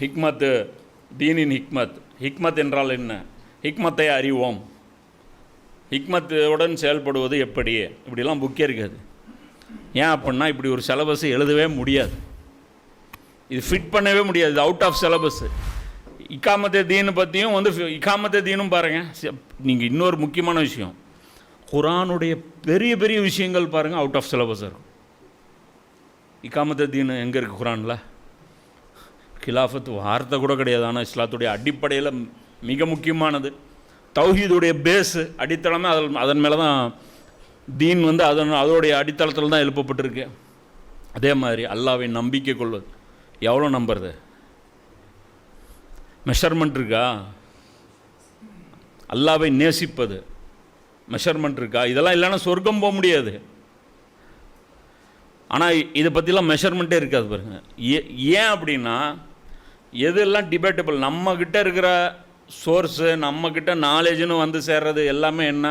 ஹிக்மத்து தீனின் ஹிக்மத். ஹிக்மத் என்றால் என்ன? ஹிக்மத்தை அறிவோம். ஹிக்மத்துடன் செயல்படுவது எப்படி? இப்படிலாம் புக்கே இருக்காது ஏன் அப்படின்னா இப்படி ஒரு சிலபஸ் எழுதவே முடியாது. இது ஃபிட் பண்ணவே முடியாது. இது அவுட் ஆஃப் சிலபஸ் இக்காமத்தை தீனு பற்றியும் வந்து ஃபி- தீனும் பாருங்கள் நீங்கள் இன்னொரு முக்கியமான விஷயம். குரானுடைய பெரிய பெரிய விஷயங்கள் பாருங்கள் அவுட் ஆஃப் சிலபஸ் இருக்கும். இக்காமத்தை தீனு எங்கே இருக்குது குரானில்? கிலாஃபத் வார்த்தை கூட கிடையாது ஆனால் இஸ்லாத்துடைய அடிப்படையில் மிக முக்கியமானது தௌஹீதுடைய பேஸு அடித்தளமே அதில் அதன் மேலே தான் தீன் வந்து அதன் அதோடைய அடித்தளத்தில் தான் எழுப்பப்பட்டிருக்கு அதே மாதிரி அல்லாவை நம்பிக்கை கொள்வது எவ்வளோ நம்புறது மெஷர்மெண்ட் இருக்கா அல்லாவை நேசிப்பது மெஷர்மெண்ட் இருக்கா இதெல்லாம் இல்லைன்னா சொர்க்கம் போக முடியாது ஆனால் இதை பற்றிலாம் மெஷர்மெண்ட்டே இருக்காது பாருங்கள் ஏ ஏன் அப்படின்னா எதெல்லாம் டிபேட்டபிள் நம்மக்கிட்ட இருக்கிற சோர்ஸு நம்மக்கிட்ட நாலேஜுன்னு வந்து சேர்றது எல்லாமே என்ன?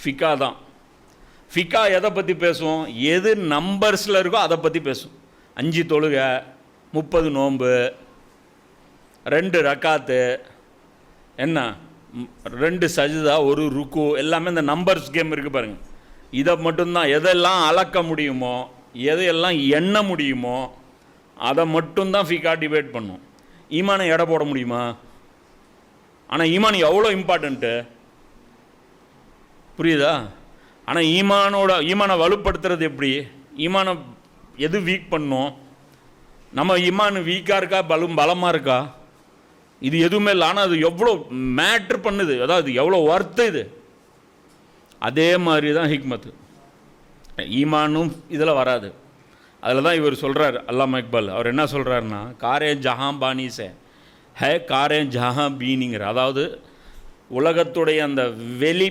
ஃபிகா தான். ஃபிகா எதை பற்றி பேசுவோம்? எது நம்பர்ஸில் இருக்கோ அதை பற்றி பேசும் அஞ்சு தொழுகை முப்பது நோன்பு ரெண்டு ரக்காத்து என்ன? ரெண்டு சஜிதா ஒரு ருக்கு எல்லாமே இந்த நம்பர்ஸ் கேம் இருக்குது பாருங்கள் இதை மட்டும்தான் எதெல்லாம் அளக்க முடியுமோ எதையெல்லாம் எண்ண முடியுமோ அதை மட்டும்தான் ஃபிகா டிபேட் பண்ணும். ஈமானை எடை போட முடியுமா? ஆனால் ஈமான் எவ்வளோ இம்பார்ட்டண்ட்டு புரியுதா? ஆனால் ஈமானோட ஈமானை வலுப்படுத்துறது எப்படி? ஈமானை எது வீக் பண்ணும்? நம்ம ஈமான் வீக்காக இருக்கா? பலம் பலமாக இருக்கா? இது எதுவுமே இல்லை. ஆனால் அது எவ்வளோ மேட்ரு பண்ணுது? அதாவது எவ்வளோ ஒர்த்து இது? அதே மாதிரி தான் ஹிக்மத்து ஈமானும் இதில் வராது. அதில் தான் இவர் சொல்கிறார் அல்லாம இக்பால் அவர் என்ன சொல்கிறாருன்னா காரே ஜஹான் பானிசே ஹே காரே ஜஹான் பீனிங்கிற. அதாவது உலகத்துடைய அந்த வெளி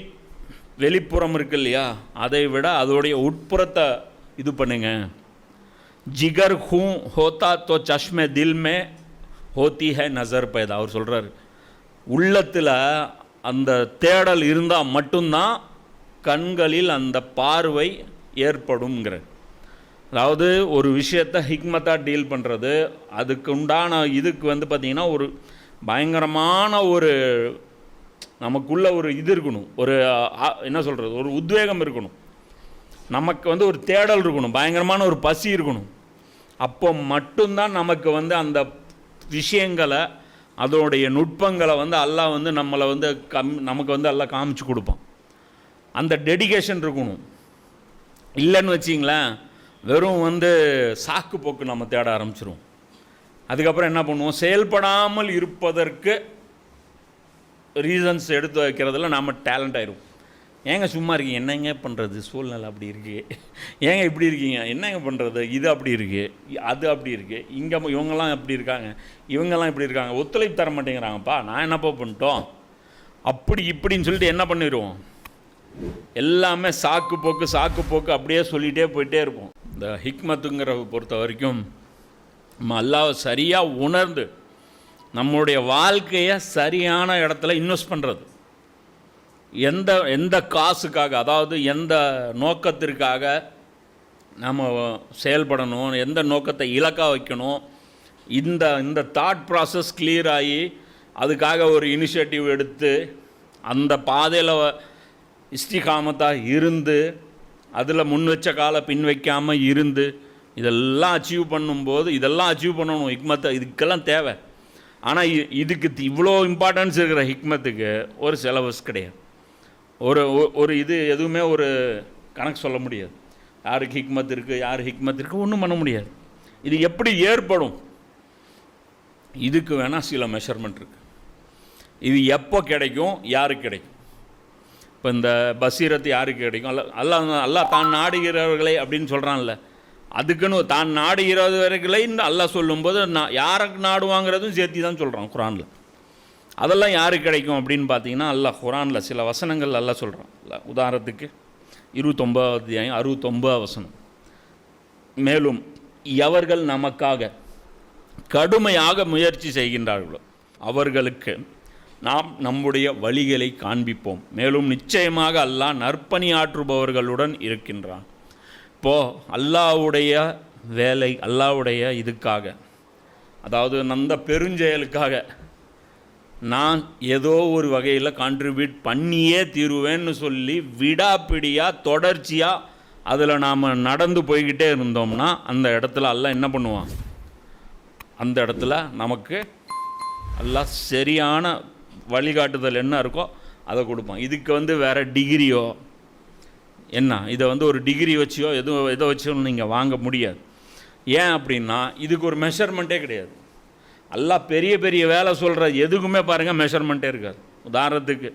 வெளிப்புறம் இருக்கு இல்லையா? அதை விட அதோடைய உட்புறத்தை இது பண்ணுங்க. ஜிகர் ஹூ ஹோத்தா தோ சஷ்மே தில் மே ஹோத்தி ஹே நசர் பைதா. அவர் சொல்கிறார் உள்ளத்தில் அந்த தேடல் இருந்தால் மட்டும்தான் கண்களில் அந்த பார்வை ஏற்படும்ங்கிற. அதாவது ஒரு விஷயத்தை ஹிக்மத்தாக டீல் பண்ணுறது அதுக்கு உண்டான இதுக்கு வந்து பார்த்திங்கன்னா ஒரு பயங்கரமான ஒரு நமக்குள்ள ஒரு இது இருக்கணும். ஒரு என்ன சொல்கிறது ஒரு உத்வேகம் இருக்கணும். நமக்கு வந்து ஒரு தேடல் இருக்கணும். பயங்கரமான ஒரு பசி இருக்கணும். அப்போ மட்டும்தான் நமக்கு வந்து அந்த விஷயங்களை அதோடைய நுட்பங்களை வந்து எல்லாம் வந்து நம்மளை வந்து கம் நமக்கு வந்து எல்லாம் காமிச்சு கொடுப்பான். அந்த டெடிகேஷன் இருக்கணும். இல்லைன்னு வச்சிங்களேன் வெறும் வந்து சாக்கு போக்கு நம்ம தேட ஆரம்பிச்சிருவோம். அதுக்கப்புறம் என்ன பண்ணுவோம்? செயல்படாமல் இருப்பதற்கு ரீசன்ஸ் எடுத்து வைக்கிறதுல நாம் டேலண்ட் ஆயிரும் ஏங்க சும்மா இருக்கீங்க? என்னங்க பண்ணுறது சூழ்நிலை அப்படி இருக்குது ஏங்க இப்படி இருக்கீங்க? என்னங்க பண்ணுறது இது அப்படி இருக்குது அது அப்படி இருக்குது இங்கே இவங்கெல்லாம் எப்படி இருக்காங்க? இவங்கெல்லாம் இப்படி இருக்காங்க. ஒத்துழைப்பு தர மாட்டேங்கிறாங்கப்பா. நான் என்னப்பா பண்ணிட்டோம்? அப்படி இப்படின்னு சொல்லிட்டு என்ன பண்ணிடுவோம் எல்லாமே சாக்கு போக்கு சாக்கு போக்கு அப்படியே சொல்லிகிட்டே போயிட்டே இருப்போம். இந்த ஹிக்மத்துங்கிற பொறுத்த வரைக்கும் நம்ம அல்லாவை சரியாக உணர்ந்து நம்மளுடைய வாழ்க்கையை சரியான இடத்துல இன்வெஸ்ட் பண்ணுறது எந்த எந்த காசுக்காக அதாவது எந்த நோக்கத்திற்காக நம்ம செயல்படணும் எந்த நோக்கத்தை இலக்காக வைக்கணும் இந்த இந்த தாட் ப்ராசஸ் கிளியர் ஆகி அதுக்காக ஒரு இனிஷியேட்டிவ் எடுத்து அந்த பாதையில் இஸ்டிகாமத்தாக இருந்து அதில் முன் வச்ச காலை பின் வைக்காமல் இருந்து இதெல்லாம் அச்சீவ் பண்ணும்போது இதெல்லாம் அச்சீவ் பண்ணணும் ஹிக்மத்தை. இதுக்கெல்லாம் தேவை. ஆனால் இதுக்கு தி- இவ்வளோ இம்பார்ட்டன்ஸ் இருக்கிற ஹிக்மத்துக்கு ஒரு சிலபஸ் கிடையாது. ஒரு ஒ- ஒரு இது எதுவுமே ஒரு கணக்கு சொல்ல முடியாது. யாருக்கு ஹிக்மத் இருக்குது யார் ஹிக்மத் இருக்குது ஒன்றும் பண்ண முடியாது. இது எப்படி ஏற்படும்? இதுக்கு வேணால் சில மெஷர்மெண்ட் இருக்குது இது எப்போ கிடைக்கும்? யாருக்கு கிடைக்கும்? இப்போ இந்த பசீரத்து யாருக்கு கிடைக்கும்? அல்ல அல்லா தான் நாடுகிறவர்களை அப்படின்னு சொல்கிறான்ல அதுக்குன்னு தான் நாடுகிறவர்களை இந்த அல்லாஹ் சொல்லும்போது நான் யாருக்கு நாடுவாங்கிறதும் சேர்த்தி தான் சொல்கிறான் குரானில். அதெல்லாம் யாருக்கு கிடைக்கும் அப்படின்னு பார்த்தீங்கன்னா அல்லாஹ் குரானில் சில வசனங்கள் நல்லா சொல்கிறான் உதாரணத்துக்கு இருபத்தொம்பது அத்தியாயம் அறுபத்தொம்பது வசனம். மேலும் எவர்கள் நமக்காக கடுமையாக முயற்சி செய்கின்றார்களோ அவர்களுக்கு நாம் நம்முடைய வழிகளை காண்பிப்போம். மேலும் நிச்சயமாக அல்லாஹ் நற்பணி ஆற்றுபவர்களுடன் இருக்கின்றான். இப்போது அல்லாஹ்வுடைய வேலை அல்லாஹ்வுடைய இதுக்காக அதாவது அந்த பெருஞ்செயலுக்காக நான் ஏதோ ஒரு வகையில் கான்ட்ரிபியூட் பண்ணியே தீருவேன்னு சொல்லி விடாப்பிடியாக தொடர்ச்சியாக அதில் நாம் நடந்து போய்கிட்டே இருந்தோம்னா அந்த இடத்துல எல்லாம் என்ன பண்ணுவான்? அந்த இடத்துல நமக்கு எல்லாம் சரியான வழிகாட்டுதல் என்ன இருக்கோ அதை கொடுப்பான் இதுக்கு வந்து வேறு டிகிரியோ என்ன? இதை வந்து ஒரு டிகிரி வச்சியோ எதுவும் எதை வச்சோ நீங்கள் வாங்க முடியாது. ஏன் அப்படின்னா இதுக்கு ஒரு மெஷர்மெண்ட்டே கிடையாது. எல்லாம் பெரிய பெரிய வேலை சொல்கிற எதுக்குமே பாருங்கள் மெஷர்மெண்ட்டே இருக்காது. உதாரணத்துக்கு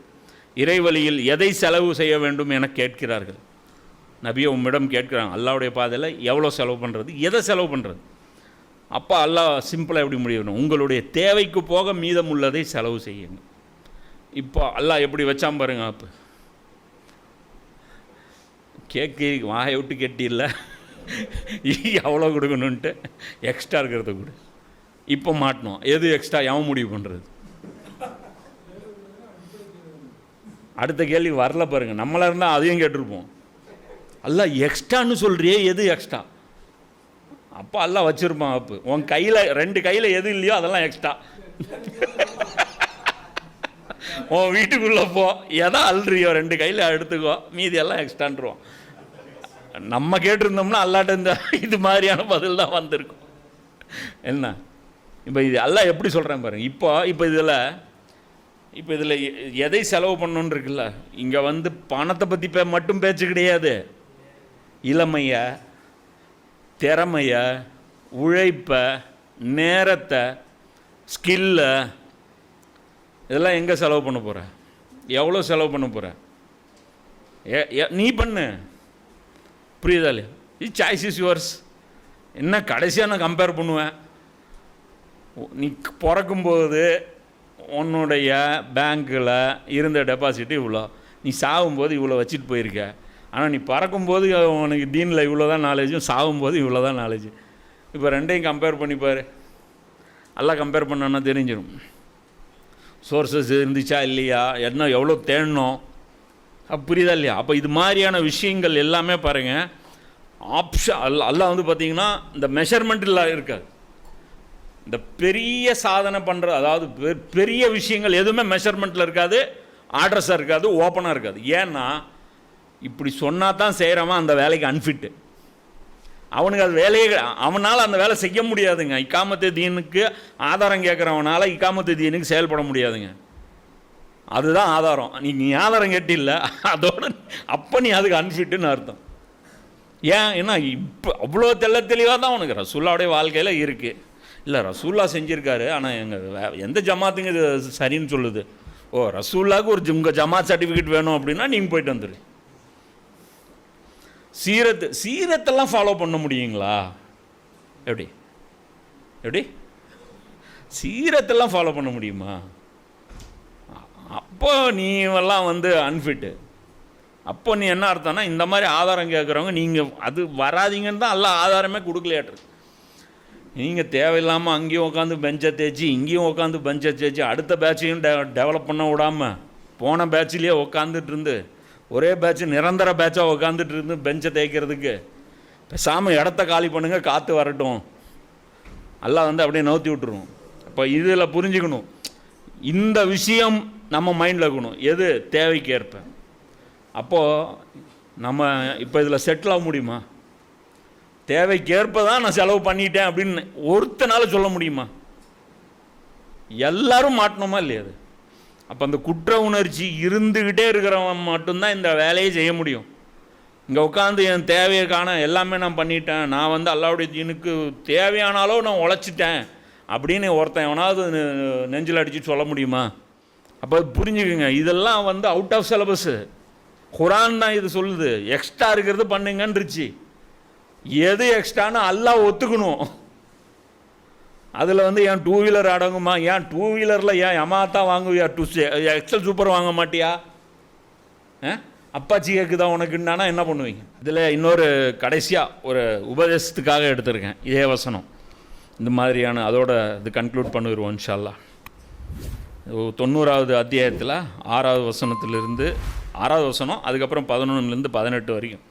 இறைவழியில் எதை செலவு செய்ய வேண்டும் என கேட்கிறார்கள். நபியை உம்மிடம் கேட்குறாங்க அல்லாவுடைய பாதையில் எவ்வளோ செலவு பண்ணுறது எதை செலவு பண்ணுறது அப்போ அல்லா சிம்பிளாக எப்படி முடியணும் உங்களுடைய தேவைக்கு போக மீதம் உள்ளதை செலவு செய்யுங்க. இப்போ அல்லா எப்படி வச்சான் பாருங்க அப்போ கேக்கு வாயை விட்டு கெட்டியில் எவ்வளோ கொடுக்கணுன்ட்டு எக்ஸ்ட்ரா இருக்கிறத கொடு. இப்போ மாட்டணும். எது எக்ஸ்ட்ரா எவன் முடிவு பண்ணுறது அடுத்த கேள்வி வரல பாருங்க. நம்மளாக இருந்தால் அதையும் கேட்டிருப்போம். அல்ல எக்ஸ்ட்ரான்னு சொல்கிறியே எது எக்ஸ்ட்ரா அப்போ எல்லாம் வச்சுருப்பான் அப்போ உன் கையில் ரெண்டு கையில் எது இல்லையோ அதெல்லாம் எக்ஸ்ட்ரா உன் வீட்டுக்குள்ளே போ. எதா அல்றியோ ரெண்டு கையில் எடுத்துக்கோ. மீதியெல்லாம் எல்லாம் நம்ம கேட்டிருந்தோம்னா அல்லாட்ட இந்த இது மாதிரியான பதில் தான் வந்திருக்கும். என்ன? இப்போ இது எல்லாம் எப்படி சொல்கிறேன் பாருங்க. இப்போ இப்போ இதில் இப்போ இதில் எதை செலவு பண்ணணுன்னு இருக்குல்ல? இங்கே வந்து பணத்தை பற்றி பே மட்டும் பேச்சு கிடையாது. இளமைய திறமைய உழைப்பை நேரத்தை ஸ்கில்லை இதெல்லாம் எங்கே செலவு பண்ண போகிற எவ்வளோ செலவு பண்ண போகிற ஏ நீ பண்ணு. புரியுதா இல்லையா? இது சாய்ஸ் இஸ் யுவர்ஸ் என்ன கடைசியாக நான் கம்பேர் பண்ணுவேன்? நீ பிறக்கும்போது உன்னுடைய பேங்க்கில் இருந்த டெபாசிட் இவ்வளோ நீ சாகும்போது இவ்வளோ வச்சுட்டு போயிருக்க. ஆனால் நீ பறக்கும்போது உனக்கு தீனில் இவ்வளோ தான் நாலேஜும் சாகும்போது இவ்வளோ தான் நாலேஜ் இப்போ ரெண்டையும் கம்பேர் பண்ணிப்பார் எல்லாம் கம்பேர் பண்ணோன்னா தெரிஞ்சிடும் சோர்ஸஸ் இருந்துச்சா இல்லையா? என்ன எவ்வளோ தேடணும்? அப்போ புரியுதா இல்லையா? அப்போ இது மாதிரியான விஷயங்கள் எல்லாமே பாருங்கள் ஆப்ஷன் அல்ல அல்லா வந்து பார்த்திங்கன்னா இந்த மெஷர்மெண்ட்டில் இருக்காது. இந்த பெரிய சாதனை பண்ணுற அதாவது பெரிய விஷயங்கள் எதுவுமே மெஷர்மெண்ட்டில் இருக்காது ஆட்ரஸாக இருக்காது ஓப்பனாக இருக்காது. ஏன்னா இப்படி சொன்னால் தான் செய்கிறவன் அந்த வேலைக்கு அன்ஃபிட்டு அவனுக்கு அது வேலையே அவனால் அந்த வேலை செய்ய முடியாதுங்க. இக்காமத்து தீனுக்கு ஆதாரம் கேட்குறவனால் இக்காமத்து தீனுக்கு செயல்பட முடியாதுங்க. அதுதான் ஆதாரம். நீ நீ ஆதாரம் கேட்டில்ல அதோட அப்போ நீ அதுக்கு அன்ஃபிட்டுன்னு அர்த்தம். ஏன் ஏன்னா இப்போ அவ்வளோ தெள்ள தெளிவாக தான் அவனுக்கு ரசூல்லாவுடைய வாழ்க்கையில் இருக்குது இல்லை ரசூல்லா செஞ்சுருக்காரு ஆனால் எங்கள் எந்த ஜமாத்துங்க இது சரின்னு சொல்லுது. ஓ ரசூல்லாவுக்கு ஒரு உங்கள் ஜமாத் சர்டிஃபிகேட் வேணும் அப்படின்னா நீங்கள் போயிட்டு வந்துடு சீரத்து சீரத்தெல்லாம் ஃபாலோ பண்ண முடியுங்களா? எப்படி? எப்படி? சீரத்தெல்லாம் ஃபாலோ பண்ண முடியுமா? அப்போ நீ எல்லாம் வந்து அன்ஃபிட்டு அப்போ நீ என்ன அர்த்தம்னா இந்த மாதிரி ஆதாரம் கேட்குறவங்க நீங்கள் அது வராதிங்கன்னு தான் எல்லாம் ஆதாரமே கொடுக்கலையாட்டு நீங்கள் தேவையில்லாமல் அங்கேயும் உட்காந்து பெஞ்சை தேய்ச்சி இங்கேயும் உட்காந்து பெஞ்சை தேய்ச்சி அடுத்த பேட்சையும் டெ டெவலப் பண்ண விடாமல் போன பேட்ச்லேயே உட்காந்துட்டு இருந்து ஒரே பேட்ச் நிரந்தர பேட்சாக உட்காந்துட்டு இருந்து பெஞ்சை தேய்க்கிறதுக்கு. பேசாமல் இடத்த காலி பண்ணுங்கள் காற்று வரட்டும். எல்லாம் வந்து அப்படியே நவுத்தி விட்டுருவோம். அப்போ இதில் புரிஞ்சுக்கணும். இந்த விஷயம் நம்ம மைண்டில் இருக்கணும். எது? தேவைக்கு ஏற்ப அப்போது நம்ம இப்போ இதில் செட்டில் ஆக முடியுமா? தேவைக்கேற்ப தான் நான் செலவு பண்ணிட்டேன் அப்படின்னு ஒருத்தனால சொல்ல முடியுமா? எல்லாரும் மாட்டணுமா இல்லையா அது? அப்போ அந்த குற்ற உணர்ச்சி இருந்துக்கிட்டே இருக்கிறவன் மட்டும்தான் இந்த வேலையை செய்ய முடியும். இங்கே உட்காந்து என் தேவையை காண எல்லாமே நான் பண்ணிட்டேன். நான் வந்து அல்லாவுடைய தீனுக்கு தேவையானாலோ நான் உழைச்சிட்டேன் அப்படின்னு ஒருத்தன் எவனாவது நெஞ்சில் அடித்து சொல்ல முடியுமா? அப்போ புரிஞ்சுக்குங்க. இதெல்லாம் வந்து அவுட் ஆஃப் சிலபஸ்ஸு குரான் தான் இது சொல்லுது. எக்ஸ்ட்ரா இருக்கிறது பண்ணுங்கன்றுச்சு. எது எக்ஸ்ட்ரான்னு அல்லா ஒத்துக்கணும். அதில் வந்து ஏன் டூ வீலர் அடங்குமா? ஏன் டூ வீலரில் ஏன் எமாத்தான் வாங்குவியா? டூ எக்ஸல் சூப்பர் வாங்க மாட்டியா? அப்பாச்சி கேட்குதா உனக்குன்னா என்ன பண்ணுவீங்க? இதில் இன்னொரு கடைசியாக ஒரு உபதேசத்துக்காக எடுத்திருக்கேன். இதே வசனம். இந்த மாதிரியான அதோட இது கன்க்ளூட் பண்ணிடுவோம் இன்ஷால்லா தொண்ணூறாவது அத்தியாயத்தில் ஆறாவது வசனத்திலிருந்து ஆறாவது வசனம் அதுக்கப்புறம் பதினொன்றுலேருந்து பதினெட்டு வரைக்கும்.